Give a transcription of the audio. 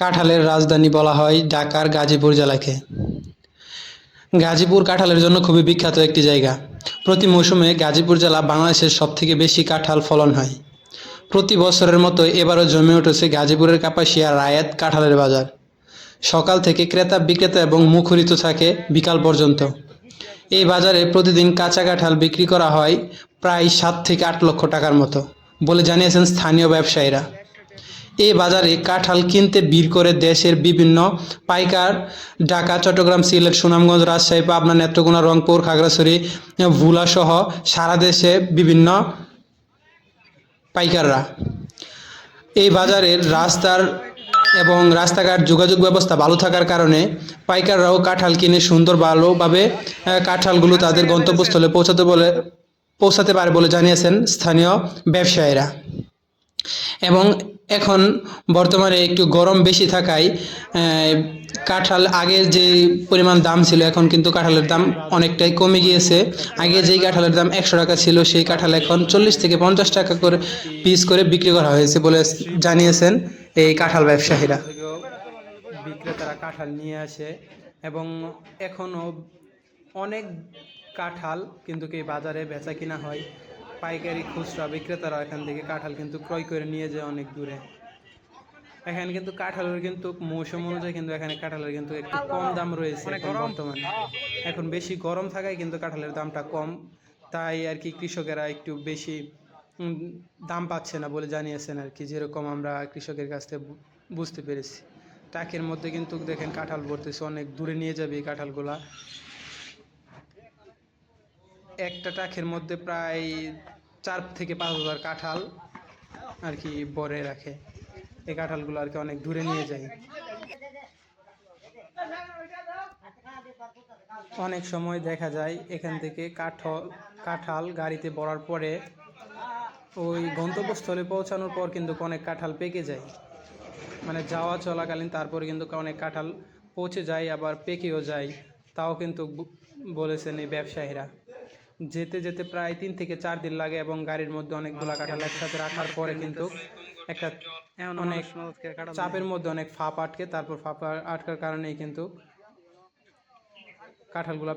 কাঁঠালের রাজধানী বলা হয় ঢাকার গাজীপুর জেলাকে। গাজীপুর কাঁঠালের জন্য খুবই বিখ্যাত একটি জায়গা। প্রতি মৌসুমে গাজীপুর জেলা বাংলাদেশের সবথেকে বেশি কাঁঠাল ফলন হয়। প্রতি বছরের মতো এবারও জমে উঠেছে গাজীপুরের কাপাসিয়া রায়াত কাঁঠালের বাজার। সকাল থেকে ক্রেতা বিক্রেতা এবং মুখরিত থাকে বিকাল পর্যন্ত। এই বাজারে প্রতিদিন কাঁচা কাঁঠাল বিক্রি করা হয় প্রায় সাত থেকে আট লক্ষ টাকার মতো, বলে জানিয়েছেন স্থানীয় ব্যবসায়ীরা। এই বাজারে কাঁঠাল কিনতে ভিড় করে দেশের বিভিন্ন পাইকার ঢাকা, চট্টগ্রাম, সিলেট, সুনামগঞ্জ, রাজশাহী, পাবনা, নেত্রকোনা, রংপুর, খাগড়াছড়ি ভোলা সহ সারা দেশে বিভিন্ন পাইকাররা এই বাজারের রাস্তার এবং রাস্তাঘাট যোগাযোগ ব্যবস্থা ভালো থাকার কারণে পাইকাররাও কাঁঠাল কিনে সুন্দর ভালোভাবে কাঁঠালগুলো তাদের গন্তব্যস্থলে পৌঁছাতে বলে, পৌঁছাতে পারে বলে জানিয়েছেন স্থানীয় ব্যবসায়ীরা। এবং এখন বর্তমানে একটু গরম বেশি থাকায় কাঁঠাল আগে যে পরিমাণ দাম ছিল, এখন কিন্তু কাঁঠালের দাম অনেকটাই কমে গিয়েছে। আগে যেই কাঁঠালের দাম একশো টাকা ছিল, সেই কাঁঠাল এখন চল্লিশ থেকে পঞ্চাশ টাকা করে পিস করে বিক্রি করা হয়েছে বলে জানিয়েছেন এই কাঁঠাল ব্যবসায়ীরা। বিক্রেতারা কাঁঠাল নিয়ে আসে এবং এখনও অনেক কাঁঠাল কিন্তু এই বাজারে বেচা কিনা হয়। পাইকারি খুচরা বিক্রেতারা এখান থেকে কাঁঠাল কিন্তু ক্রয় করে নিয়ে যায় অনেক দূরে। এখানে কিন্তু কাঁঠালের কিন্তু মৌসুম অনুযায়ী কিন্তু এখানে কাঁঠালের কিন্তু একটু কম দাম রয়েছে বর্তমানে। এখন বেশি গরম থাকায় কিন্তু কাঁঠালের দামটা কম, তাই আর কি কৃষকেরা একটু বেশি দাম পাচ্ছে না বলে জানিয়েছেন আর কি, যেরকম আমরা কৃষকের কাছ থেকে বুঝতে পেরেছি। টাকের মধ্যে কিন্তু দেখেন কাঁঠাল ভরতেছে, অনেক দূরে নিয়ে যাবে এই কাঁঠালগুলা। একটা টাকের মধ্যে প্রায় চার থেকে পাঁচ হাজার কাঁঠাল আর কি ভরে রাখে। এই কাঁঠালগুলো আর কি অনেক দূরে নিয়ে যায়। অনেক সময় দেখা যায় এখান থেকে কাঠল কাঁঠাল গাড়িতে ভরার পরে ওই গন্তব্যস্থলে পৌঁছানোর পর কিন্তু অনেক কাঁঠাল পেকে যায়। মানে যাওয়া চলাকালীন তারপরে কিন্তু অনেক কাঁঠাল পচে যায়, আবার পেকেও যায়। তাও কিন্তু বলেছেন এই ব্যবসায়ীরা। যেতে যেতে প্রায় তিন থেকে চার দিন লাগে এবং গাড়ির মধ্যে অনেকগুলো কাঁঠাল একসাথে রাখার পরে কিন্তু একটা অনেক চাপের মধ্যে অনেক ফাঁপ আটকে তারপর ফাঁপ আটকার কারণেই কিন্তু কাঁঠালগুলা